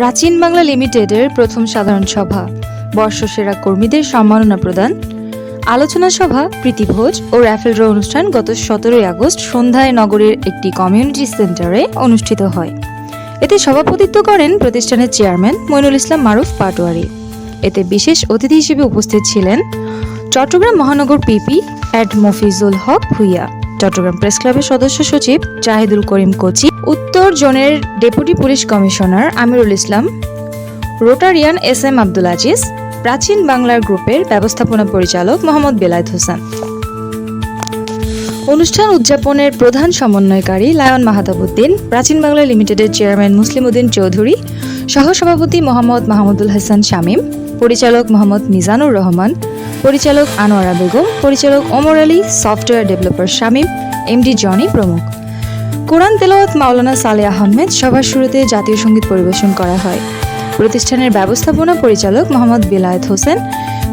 প্রাচীন বাংলা লিমিটেডের প্রথম সাধারণ সভা। বর্ষসেরা কর্মীদের সম্মাননা প্রদান। আলোচনা সভা, প্রীতিভোজ ও র্যাফেল ড্র অনুষ্ঠান গত সতেরোই আগস্ট সন্ধ্যায় নগরের একটি কমিউনিটি সেন্টারে অনুষ্ঠিত হয়। এতে সভাপতিত্ব করেন প্রতিষ্ঠানের চেয়ারম্যান মইনুল ইসলাম মারুফ পাটোয়ারি। এতে বিশেষ অতিথি হিসেবে উপস্থিত ছিলেন চট্টগ্রাম মহানগর PP ad Mofizul Haque Bhuiyan. Chittagong press ক্লাবের সদস্য সচিব জাহিদুল করিম কোচি, উত্তর জোনের deputy police commissioner Amirul Islam, Rotarian S M Abdul Aziz, প্রাচীন বাংলার গ্রুপের ব্যবস্থাপনা পরিচালক মোহাম্মদ বেলায়েত হোসেন। অনুষ্ঠান উদযাপনের প্রধান সমন্বয়কারী লায়ন মাহাতাবুদ্দিন, প্রাচীন বাংলা লিমিটেডের চেয়ারম্যান মুসলিম উদ্দিন চৌধুরী, সহসভাপতি মোহাম্মদ মাহমুদুল হাসান শামীম পরিচালক মোহাম্মদ মিজানুর রহমান, পরিচালক আনোয়ারা বেগম, পরিচালক Omar Ali, software developer Shamim, MD Johnny প্রমুখ। কোরআন তেলাওয়াত মাওলানা সালে আহমেদ সভার শুরুতে জাতীয় সংগীত পরিবেশন করা হয়। প্রতিষ্ঠানের ব্যবস্থাপনা পরিচালক মোহাম্মদ বিলায়েত হোসেন,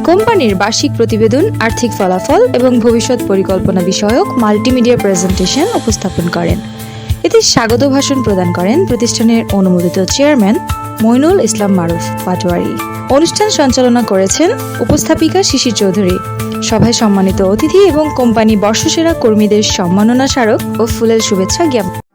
কোম্পানির বার্ষিক প্রতিবেদন, আর্থিক ফলাফল এবং ভবিষ্যৎ পরিকল্পনা বিষয়ক মাল্টিমিডিয়া প্রেজেন্টেশন উপস্থাপন করেন। এতে স্বাগত ভাষণ প্রদান করেন প্রতিষ্ঠানের অনুমোদিত চেয়ারম্যান মইনুল ইসলাম মারুফ পাটোয়ারি। অনুষ্ঠান সঞ্চালনা করেছেন উপস্থাপিকা শিশির চৌধুরী। সভায় সম্মানিত অতিথি এবং কোম্পানি বর্ষসেরা কর্মীদের সম্মাননা স্মারক ও ফুলের শুভেচ্ছা জ্ঞাপন